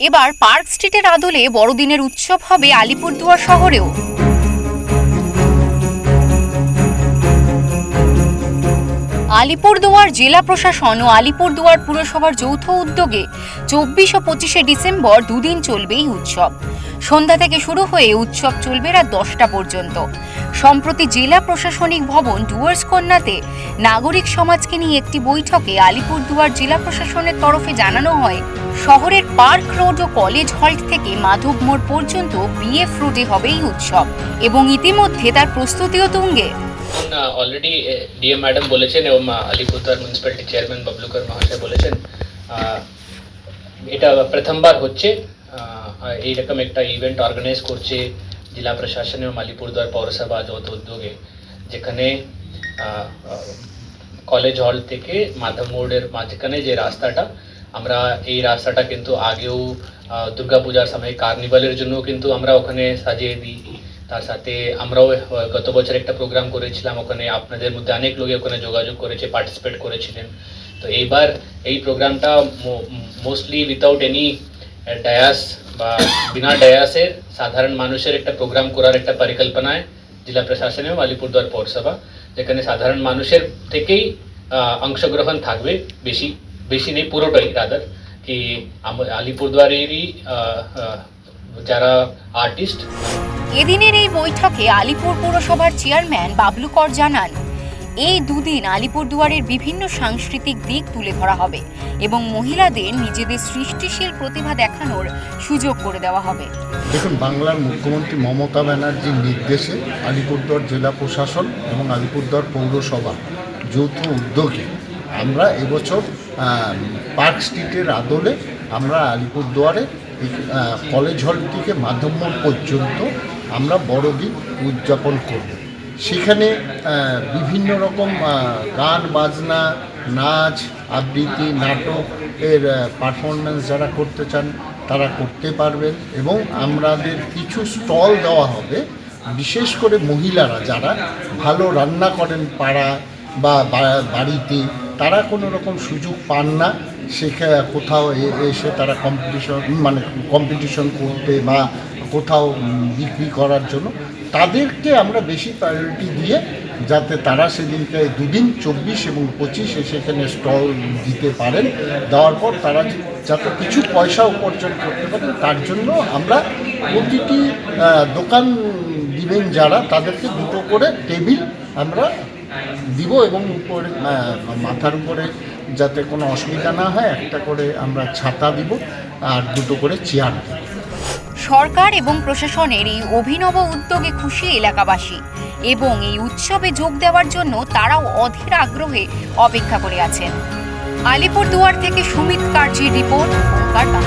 এবার পার্ক স্ট্রিটের আদলে বড়দিনের উৎসব হবে আলিপুরদুয়ার শহরেও। আলিপুরদুয়ার জেলা প্রশাসন ও আলিপুরদুয়ার পুরসভার যৌথ উদ্যোগে চব্বিশ ও পঁচিশে ডিসেম্বর দুদিন চলবে এই উৎসব। সন্ধ্যা থেকে শুরু হয়ে উৎসব চলবে রাত দশটা পর্যন্ত। সম্প্রতি জেলা প্রশাসনিক ভবন ডুয়ার্স কন্যাতে নাগরিক সমাজকে নিয়ে একটি বৈঠকে আলিপুরদুয়ার জেলা প্রশাসনের তরফে জানানো হয়, শহরের পার্ক রোড ও কলেজ হল্ট থেকে মাধব মোড় পর্যন্ত বিএফ রোডে হবে এই উৎসব এবং ইতিমধ্যে তার প্রস্তুতিও তুঙ্গে। অলরেডি ডিএম ম্যাডাম বলেছেন এবং আলিপুরদুয়ার মিউনিসিপ্যালিটি চেয়ারম্যান বাবলুকর মহাশয় বলেছেন এটা প্রথমবার হচ্ছে এইরকম একটা ইভেন্ট অর্গানাইজ করছে জেলা প্রশাসন এবং পৌরসভা যৌথ উদ্যোগে যেখানে কলেজ হল থেকে মাধব মোড়ের মাঝখানে যে রাস্তাটা আমরা এই রাস্তাটা কিন্তু আগেও দুর্গাপূজার সময় কার্নিভালের জন্য কিন্তু আমরা ওখানে সাজিয়ে দিই তার সাথে আমরাও গত বছর একটা প্রোগ্রাম করেছিলাম ওখানে আপনাদের মধ্যে অনেক লোকে ওখানে যোগাযোগ করেছে পার্টিসিপেট করেছিলেন তো এইবার এই প্রোগ্রামটা মোস্টলি উইথাউট এনি ডায়াস বা বিনা ডায়াসের সাধারণ মানুষের একটা প্রোগ্রাম করার একটা পরিকল্পনায় জেলা প্রশাসন এবং আলিপুরদুয়ার পৌরসভা, যেখানে সাধারণ মানুষের থেকেই অংশগ্রহণ থাকবে বেশি বেশি নেই, পুরোটাই রাদার কি আলিপুরদুয়ারেরই যারা আর্টিস্ট এদিনের এই বৈঠকে আলিপুর পৌরসভার চেয়ারম্যান বাবলু কর জানান এই দুদিন আলিপুরদুয়ারের বিভিন্ন সাংস্কৃতিক দিক তুলে ধরা হবে এবং মহিলাদের নিজেদের সৃষ্টিশীল প্রতিভা দেখানোর সুযোগ করে দেওয়া হবে। দেখুন, বাংলার মুখ্যমন্ত্রী মমতা ব্যানার্জির নির্দেশে আলিপুরদুয়ার জেলা প্রশাসন এবং আলিপুরদুয়ার পৌরসভা যৌথ উদ্যোগে আমরা এবছর পার্ক স্ট্রিটের আদলে আমরা আলিপুরদুয়ারে কলেজ হল থেকে মাধ্যম পর্যন্ত আমরা বড়দিন উদযাপন করব। সেখানে বিভিন্ন রকম গান, বাজনা, নাচ, আবৃত্তি, নাটক এর পারফরমেন্স যারা করতে চান তারা করতে পারবেন এবং আমাদের কিছু স্টল দেওয়া হবে, বিশেষ করে মহিলারা যারা ভালো রান্না করেন পাড়া বা বাড়িতে, তারা কোনো রকম সুযোগ পান না সেখানে কোথাও এসে তারা কম্পিটিশন মানে কম্পিটিশন করতে বা কোথাও বিক্রি করার জন্য তাদেরকে আমরা বেশি প্রায়োরিটি দিয়ে যাতে তারা সেদিনকে দুদিন চব্বিশ এবং পঁচিশে সেখানে স্টল দিতে পারেন, দেওয়ার পর তারা যাতে কিছু পয়সা উপার্জন করতে পারেন তার জন্য আমরা প্রতিটি দোকান দিবেন যারা, তাদেরকে দুটো করে টেবিল আমরা দিব এবং উপরে মাথার উপরে যাতে কোনো অসুবিধা না হয়, একটা করে আমরা ছাতা দিব আর দুটো করে চেয়ার দিব। সরকার এবং প্রশাসনের এই অভিনব উদ্যোগে খুশি এলাকাবাসী এবং এই উৎসবে যোগ দেওয়ার জন্য তারাও অধীর আগ্রহে অপেক্ষা করে আছেন। আলিপুরদুয়ার থেকে সুমিত কার্জির রিপোর্ট বাংলা।